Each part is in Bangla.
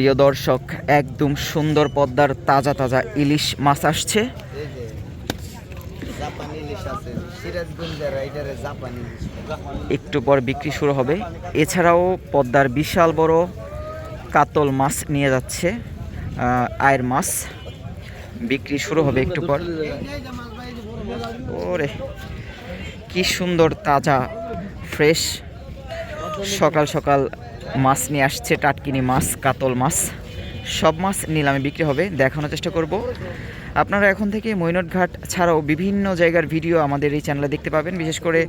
প্রিয় দর্শক একদম সুন্দর পদ্মার তাজা তাজা ইলিশ মাছ আসছে। একটু পর বিক্রি শুরু হবে। এছাড়াও পদ্মার বিশাল বড় কাতল মাছ নিয়ে যাচ্ছে আয়ের মাছ। বিক্রি শুরু হবে একটু পর। ওরে কি সুন্দর তাজা ফ্রেশ সকাল সকাল মাছ নিয়ে আসছে, টাটকিনি মাছ, কাতল মাছ। সব মাছ নিলামে বিক্রি হবে, দেখানোর চেষ্টা করব। আপনারা এখন থেকে মৈনট ঘাট ছাড়াও বিভিন্ন জায়গার ভিডিও আমাদের এই চ্যানেলে দেখতে পাবেন। বিশেষ করে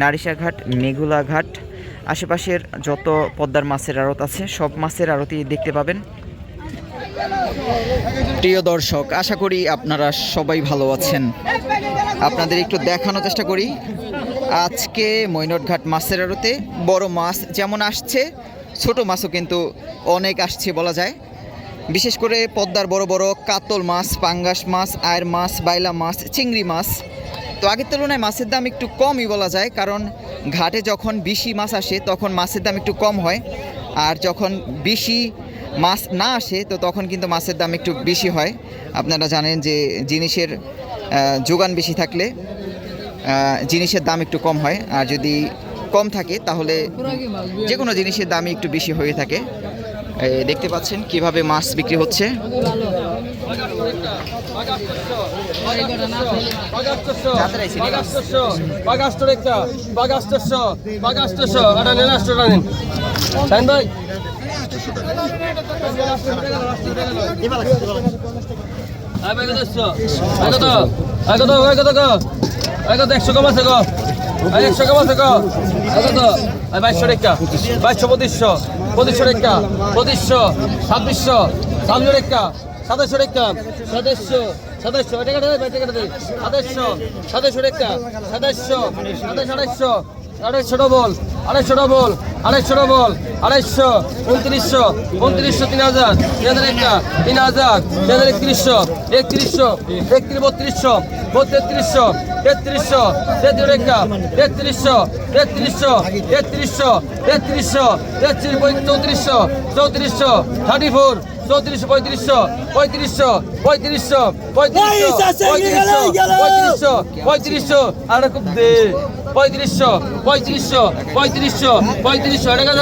নারিশা ঘাট মেঘুলা ঘাট আশেপাশের যত পদ্মার মাছের আড়ত আছে, সব মাছের আড়তই দেখতে পাবেন। প্রিয় দর্শক, আশা করি আপনারা সবাই ভালো আছেন। আপনাদের একটু দেখানোর চেষ্টা করি। আজকে মৈনটঘাট মাছের আড়তে বড় মাছ যেমন আসছে ছোট মাছও কিন্তু অনেক আসছে বলা যায়। বিশেষ করে পদ্মার বড় বড় কাতল মাছ, পাঙ্গাস মাছ, আয়ের মাছ, বাইলা মাছ, চিংড়ি মাছ। তো আগের তুলনায় মাছের দাম একটু কমই বলা যায়, কারণ ঘাটে যখন বেশি মাছ আসে, তখন মাছের দাম একটু কম হয়। আর যখন বেশি মাছ না আসে, তো তখন কিন্তু মাছের দাম একটু বেশি হয়। আপনারা জানেন যে জিনিসের যোগান বেশি থাকলে জিনিসের দাম একটু কম হয়। আর যদি কম থাকে তাহলে যে কোনো জিনিসের দামই একটু বেশি হয়ে থাকে দেখতে পাচ্ছেন কীভাবে মাছ বিক্রি হচ্ছে। একশো কম আছে গো একশো কম আছে বাইশশো রেখা বাইশশো, পঁচিশশো। পঁচিশশো রেখা পঁচিশশো, ছাব্বিশশো ছাব্বিশ রেখা সাতাশশো রেখা সাতাশশো সাতাশশো। এটা কাটা দেয় সাতাশশো সাতাশশো রেখা সাতাশশো সাতাশ আড়াইশো আড়াইশো ডবল আড়াইশো ডবল আড়াইশো ডবল আড়াইশো, উনত্রিশশো উনত্রিশশো, তিন হাজার তিন হাজার একটা, তিন হাজার তিন হাজার একত্রিশশো একত্রিশশো, একত্রিশ, বত্রিশশো বত্রিশশো, তেত্রিশশো, তেত্রিশ রেখা তেত্রিশশো তেত্রিশশো তেত্রিশশো তেত্রিশশো, তেত্রিশ চৌত্রিশশো চৌত্রিশশো থার্টি ফোর চৌত্রিশশো পঁয়ত্রিশশো পঁয়ত্রিশশো পঁয়ত্রিশশো পঁয়ত্রিশশো আচ্ছা, পঁয়ত্রিশশো পঁয়ত্রিশশো আর খুব দে পঁয়ত্রিশশো পঁয়ত্রিশশো পঁয়ত্রিশশো পঁয়ত্রিশশো এটা কেন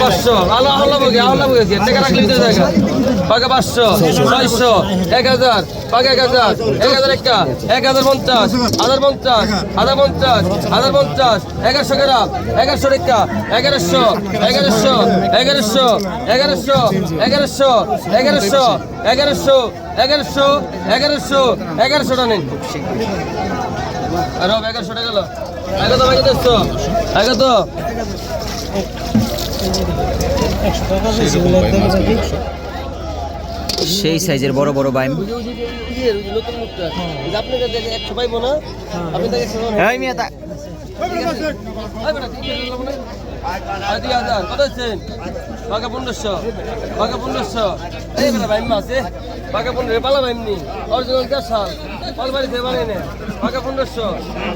পাঁচশো? আল্লাহ আল্লাহ আল্লাহ টাকা রাখলি জায়গা পাকা পাঁচশো ছয়শো। এক হাজার পাকা এক হাজার এক হাজার একটা এক হাজার পঞ্চাশ হাজার পঞ্চাশ হাজার পঞ্চাশ হাজার পঞ্চাশ এগারোশো গ্রাম এগারোশো রেখা এগারোশো এগারোশো এগারোশো এগারোশো এগারোশো এগারোশো এগারোশো এগারোশো এগারোশো এগারোশোটা নিন। আর এগারোশো টাকা গেল। আগে তো আগে দেখছ আগে তো। সেই সাইজের বড় বড় বাইম। হ্যাঁ, পনেরোশো পনেরো পালা অরিজিনাল সাল পাকা পনেরোশো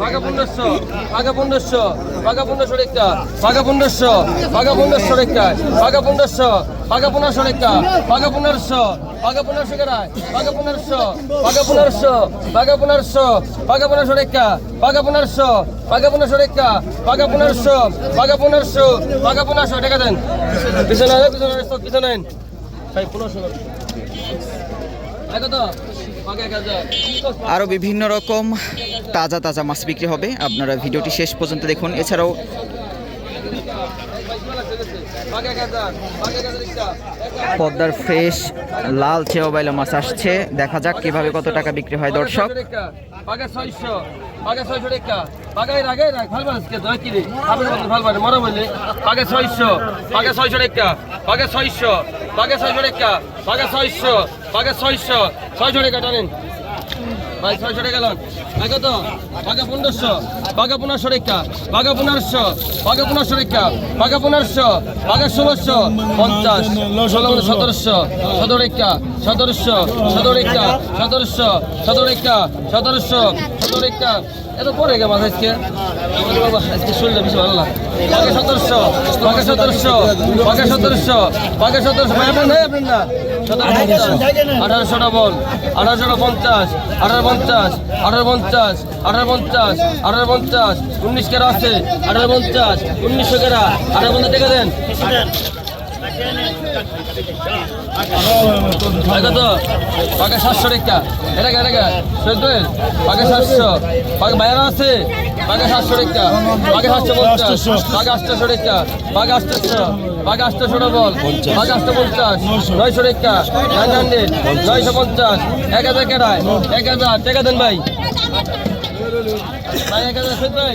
পাকা পনেরোশো পাকা পনেরোশো পাকা পনেরোশো রেখা পাকা পনেরোশো পাকা পনেরোশো রেখা পাকা পনেরোশো পাকা পনেরোশো রেখা পাকা পনেরোশো পাকা পনেরোশো কেরায় পাকা পনেরোশো পাকা পনেরোশো পাকা পনেরোশো পাকা পনেরোশো রেখা পাকা পনেরোশো পাকা পনেরোশো রেখা পাকা পনেরোশো পাকা পনেরোশো পাকা পনেরোশো রেখা দেন পিছনে পিছনে পিছনে ভাই পনেরোশো আরও বিভিন্ন রকম তাজা তাজা মাছ বিক্রি হবে। আপনারা ভিডিওটি শেষ পর্যন্ত দেখুন। এছাড়াও পদ্মার ফ্রেশ লাল চেওবাইলা মাছ আসছে। দেখা যাক কীভাবে কত টাকা বিক্রি হয় দর্শক। ছয়শো বাঘে ছয় ঝড়েকা বাঘে ছয়শো বাঘে ছয়শো ছয় ঝড়েকা টানেন। ভাই, ছয়শো টাকা লন। তো বাঘা পনেরোশো বাঘা পনেরোশো রেখা বাঘা পনেরোশো বাঘা পনেরোশো রেখা বাঘা পনেরোশো বাঘা ষোলোশো, পঞ্চাশ, ষোলো, সতেরোশো, সতেরো সতেরোশো সতেরো সতেরোশো সতেরো সতেরোশো, সতেরো এত পরে গে মাথা আজকে বাবা আজকে শরীরটা বেশি ভালো লাগে বাঘা সতেরোশো বাঘা সতেরোশো বাঘা সতেরোশো বাঘা সতেরোশো ভাই, আপনার নাই আপনার না? আঠারোশো ডবল আঠারোশো পঞ্চাশ আঠারো পঞ্চাশ আঠারো পঞ্চাশ আঠারো পঞ্চাশ আঠারো পঞ্চাশ। উনিশ কেরা আছে আঠারো পঞ্চাশ, উনিশশো কেরা আঠারো পঞ্চাশ টাকা দেন। কত পাকা সাতশো এটা কে এটা সৈয়দ পাকা আছে পাকা সাতশো রেখা পাকা সাতশো পঞ্চাশ পাকা আটশো রেখা পাকা আটশো পাকা আটশো ডবল পাকা আটশো পঞ্চাশ নয়শো রেখা নাইন হান্ড্রেড পঞ্চাশ এক হাজার কেটায় এক হাজার টাকা ভাই ভাই এক হাজার ভাই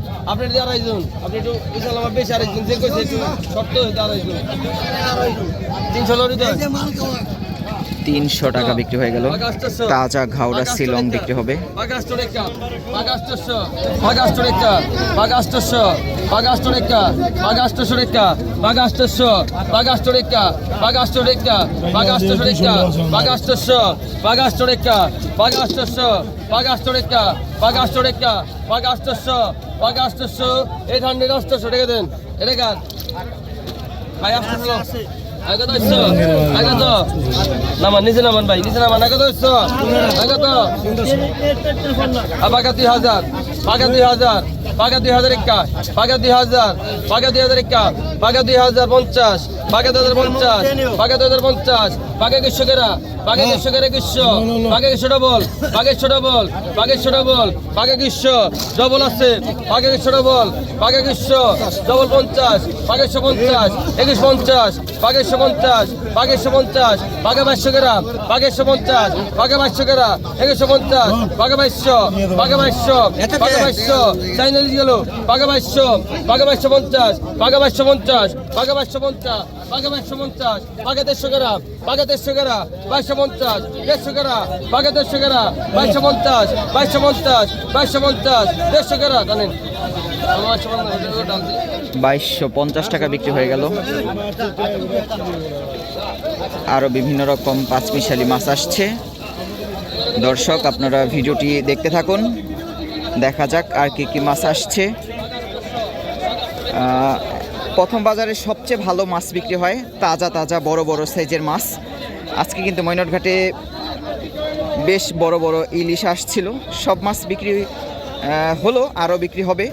আপনি যদি আড়াইজন আপনি একটু বিশাল আমার বেশি আড়াইজন যে কইছে একটু শর্ত হইতে আড়াইজন তিনশো লরি তো। তিনশো টাকা বিক্রি হয়ে গেল তাজা ঘাওড়া শিলং বিক্রি হবে এইট হান্ড্রেড অষ্টশো আগত হইছ? আগত। নামান নিচে নামান ভাই নিচে নামান। আগত হইছ? আগত। পাকা দুই হাজার পাকা দুই হাজার পাকা দুই হাজার একা পাকা দুই হাজার পাকা দুই হাজার একা পাকা দুই হাজার পঞ্চাশ পাকা দুই হাজার পঞ্চাশ পাকা দুই হাজার পঞ্চাশ পাকা কৃষকেরা পাকা কৃষকেরা গ্রীষ্ম পাকা গ্রীষ্ম ডবল পাকা গ্রীষ্ম ডবল পাকা গ্রীষ্ম ডবল পাকা গ্রীষ্ম ডবল আছে পাকা গ্রীষ্ম ডবল পাকা গ্রীষ্ম ডবল পঞ্চাশ একশো পঞ্চাশ একুশ পঞ্চাশ একশো পঞ্চাশ একশো পঞ্চাশ বাইশশো গ্রাম পাকা একশো পঞ্চাশ পাকা বাইশশো গ্রাম একুশশো পঞ্চাশ পাকা বাইশশো পাকা বাইশশো পাকা বাইশশো চাইনাল গেল পাকা বাইশশো পাকা বাইশশো পঞ্চাশ পাকা বাইশশো পঞ্চাশ পাকা বাইশশো পঞ্চাশ পাকা বাইশশো পঞ্চাশ পাকা দেড়শো গ্রাম পাকা দেড়শো গ্রাম বাইশশো পঞ্চাশ, দেড়শো গ্রাম দেড়শো গ্রাম বাইশশো পঞ্চাশ বাইশশো পঞ্চাশ বাইশশো পঞ্চাশ, দেড়শো গ্রাম জানেন? বাইশশো পঞ্চাশ টাকা বিক্রি হয়ে গেল। আরও বিভিন্ন রকম পাঁচ পাঁচমিশালি মাছ আসছে। দর্শক, আপনারা ভিডিওটি দেখতে থাকুন। দেখা যাক আর কি কি মাছ আসছে। প্রথম বাজারে সবচেয়ে ভালো মাছ বিক্রি হয় তাজা তাজা বড় বড় সাইজের মাছ। আজকে কিন্তু ঘাটে বেশ বড় বড় ইলিশ আসছিল। সব মাছ বিক্রি হলো, আরও বিক্রি হবে।